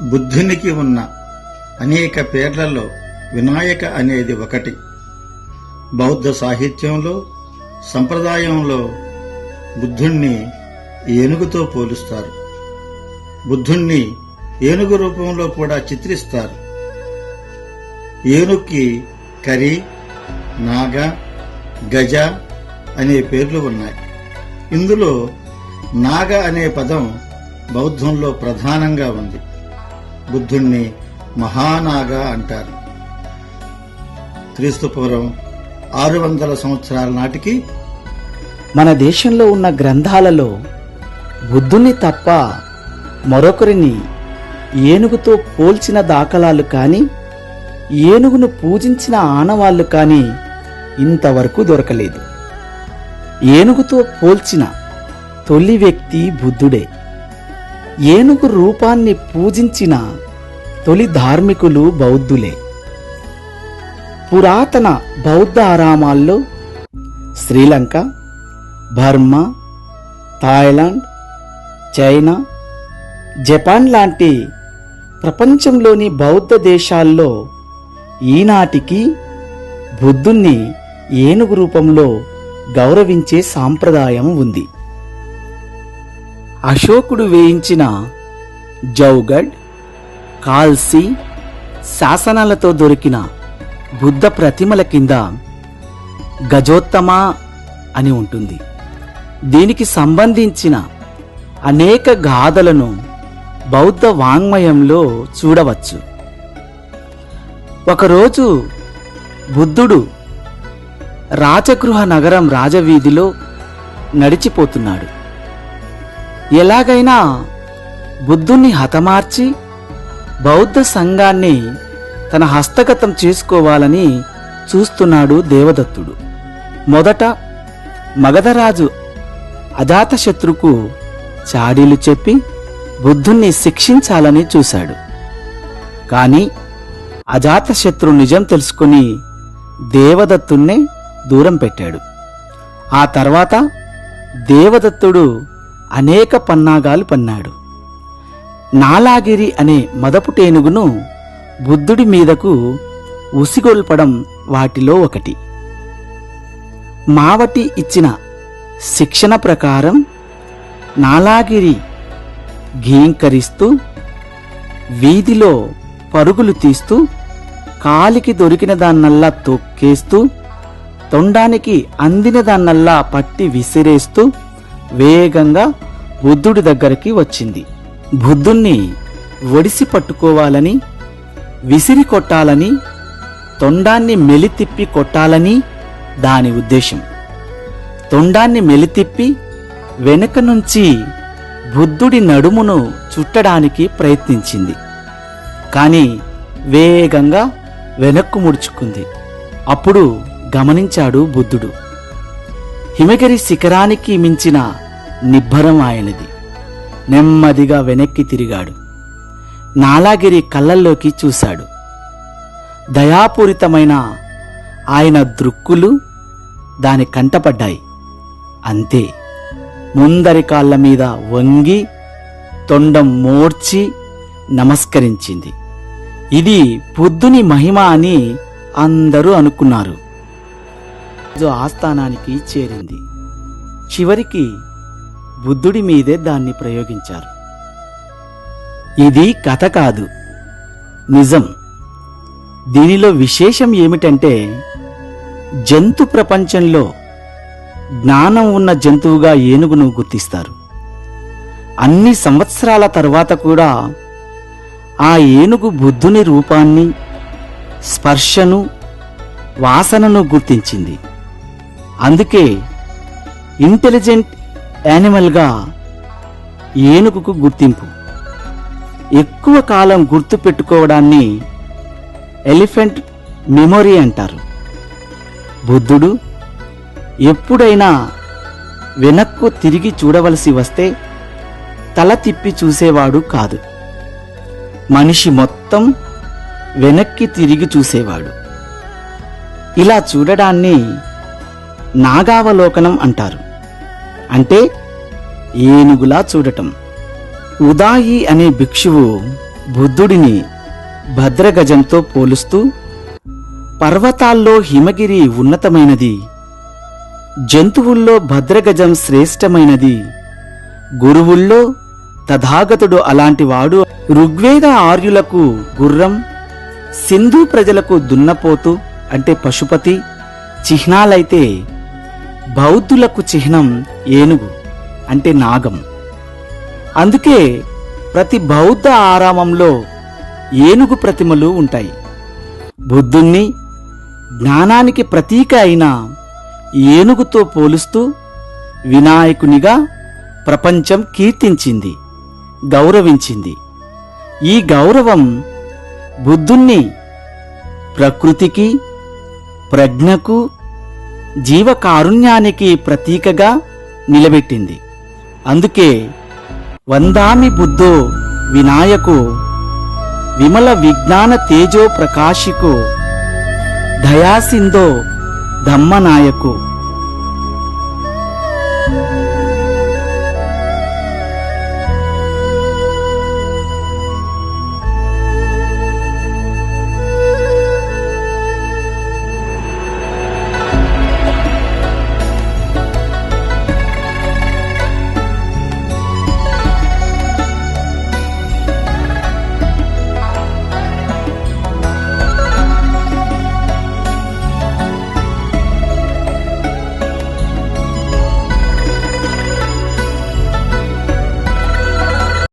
బుద్ధునికి ఉన్న అనేక పేర్లలో వినాయక అనేది ఒకటి. బౌద్ధ సాహిత్యంలో సంప్రదాయంలో బుద్ధుణ్ణి ఏనుగుతో పోలుస్తారు. బుద్ధుణ్ణి ఏనుగు రూపంలో కూడా చిత్రిస్తారు. ఏనుక్కి కరి నాగ గజ అనే పేర్లు ఉన్నాయి. ఇందులో నాగ అనే పదం బౌద్ధంలో ప్రధానంగా ఉంది. బుద్ధుణ్ణి మహానాగ అంటారు. క్రీస్తుపూర్వం ఆరు వందల సంవత్సరాల నాటికి మన దేశంలో ఉన్న గ్రంథాలలో బుద్ధుని తప్ప మరొకరిని ఏనుగుతో పోల్చిన దాఖలాలు కానీ ఏనుగును పూజించిన ఆనవాళ్ళు కానీ ఇంతవరకు దొరకలేదు. ఏనుగుతో పోల్చిన తొలి వ్యక్తి బుద్ధుడే. ఏనుగు రూపాన్ని పూజించిన తొలి ధార్మికులు బౌద్ధులే. పురాతన బౌద్ధ ఆరామాల్లో Sri Lanka Burma Thailand China Japan లాంటి ప్రపంచంలోని బౌద్ధ దేశాల్లో ఈనాటికి బుద్ధుణ్ణి ఏనుగు రూపంలో గౌరవించే సాంప్రదాయం ఉంది. అశోకుడు వేయించిన జౌగఢ్ కాల్సీ శాసనాలతో దొరికిన బుద్ధ ప్రతిమల కింద గజోత్తమ అని ఉంటుంది. దీనికి సంబంధించిన అనేక గాథలను బౌద్ధ వాంగ్మయంలో చూడవచ్చు. ఒకరోజు బుద్ధుడు రాజగృహ నగరం రాజవీధిలో నడిచిపోతున్నాడు. ఎలాగైనా బుద్ధుణ్ణి హతమార్చి బౌద్ధ సంఘాన్ని తన హస్తగతం చేసుకోవాలని చూస్తున్నాడు దేవదత్తుడు. మొదట మగధరాజు అజాతశత్రుకు చాడీలు చెప్పి బుద్ధుణ్ణి శిక్షించాలని చూశాడు. కాని అజాతశత్రు నిజం తెలుసుకుని దేవదత్తుణ్ణే దూరం పెట్టాడు. ఆ తర్వాత దేవదత్తుడు అనేక పన్నాగాలు పన్నాడు. నాలాగిరి అనే మదపుటేనుగును బుద్ధుడి మీదకు ఉసిగొల్పడం వాటిలో ఒకటి. మావటి ఇచ్చిన శిక్షణ ప్రకారం నాలాగిరి ఘీంకరిస్తూ వీధిలో పరుగులు తీస్తూ కాలికి దొరికిన దాన్నల్లా తొక్కేస్తూ తొండానికి అందిన దాన్నల్లా పట్టి విసిరేస్తూ వేగంగా బుద్ధుడి దగ్గరికి వచ్చింది. బుద్ధుణ్ణి ఒడిసి పట్టుకోవాలని విసిరి కొట్టాలని తొండాన్ని మెలితిప్పి కొట్టాలని దాని ఉద్దేశం. తొండాన్ని మెలితిప్పి వెనుక నుంచి బుద్ధుడి నడుమును చుట్టడానికి ప్రయత్నించింది. కాని వేగంగా వెనక్కు ముడుచుకుంది. అప్పుడు గమనించాడు బుద్ధుడు. హిమగిరి శిఖరానికి మించిన నిబ్బరం ఆయనది. నెమ్మదిగా వెనక్కి తిరిగాడు. నాలాగిరి కళ్ళల్లోకి చూశాడు. దయాపూరితమైన ఆయన దృక్కులు దాని కంటపడ్డాయి. అంతే. ముందరి కాళ్ళ మీద వంగి తొండం మోర్చి నమస్కరించింది. ఇది బుద్ధుని మహిమ అని అందరూ అనుకున్నారు. ఆస్థానానికి చేరింది. చివరికి బుద్ధుడి మీదే దాన్ని ప్రయోగించారు. ఇది కథ కాదు. నిజం. దీనిలో విశేషం ఏమిటంటే జంతు ప్రపంచంలో జ్ఞానం ఉన్న జంతువుగా ఏనుగును గుర్తిస్తారు. అన్ని సంవత్సరాల తర్వాత కూడా ఆ ఏనుగు బుద్ధుని రూపాన్ని స్పర్శను వాసనను గుర్తించింది. అందుకే ఇంటెలిజెంట్ యానిమల్గా ఏనుగుకు గుర్తింపు. ఎక్కువ కాలం గుర్తు పెట్టుకోవడాన్ని ఎలిఫెంట్ మెమొరీ అంటారు. బుద్ధుడు ఎప్పుడైనా వెనక్కు తిరిగి చూడవలసి వస్తే తల తిప్పి చూసేవాడు కాదు. మనిషి మొత్తం వెనక్కి తిరిగి చూసేవాడు. ఇలా చూడడాన్ని నాగావలోకనం అంటారు. అంటే ఏనుగులా చూడటం. ఉదాయి అనే భిక్షువు బుద్ధుడిని భద్రగజంతో పోలుస్తూ పర్వతాల్లో హిమగిరి ఉన్నతమైనది జంతువుల్లో భద్రగజం శ్రేష్టమైనది గురువుల్లో తథాగతుడు అలాంటివాడు ఋగ్వేద ఆర్యులకు గుర్రం సింధు ప్రజలకు దున్నపోతు అంటే పశుపతి చిహ్నాలైతే బౌద్ధులకు చిహ్నం ఏనుగు అంటే నాగం. అందుకే ప్రతి బౌద్ధ ఆరామంలో ఏనుగు ప్రతిమలు ఉంటాయి. బుద్ధుణ్ణి జ్ఞానానికి ప్రతీక అయిన ఏనుగుతో పోలుస్తూ వినాయకునిగా ప్రపంచం కీర్తించింది గౌరవించింది. ఈ గౌరవం బుద్ధుణ్ణి ప్రకృతికి ప్రజ్ఞకు జీవకారుణ్యానికి ప్రతీకగా నిలబెట్టింది. అందుకే వందామి బుద్ధో వినాయకు విమల విజ్ఞాన తేజో ప్రకాశికు దయాసిందో ధమ్మనాయకు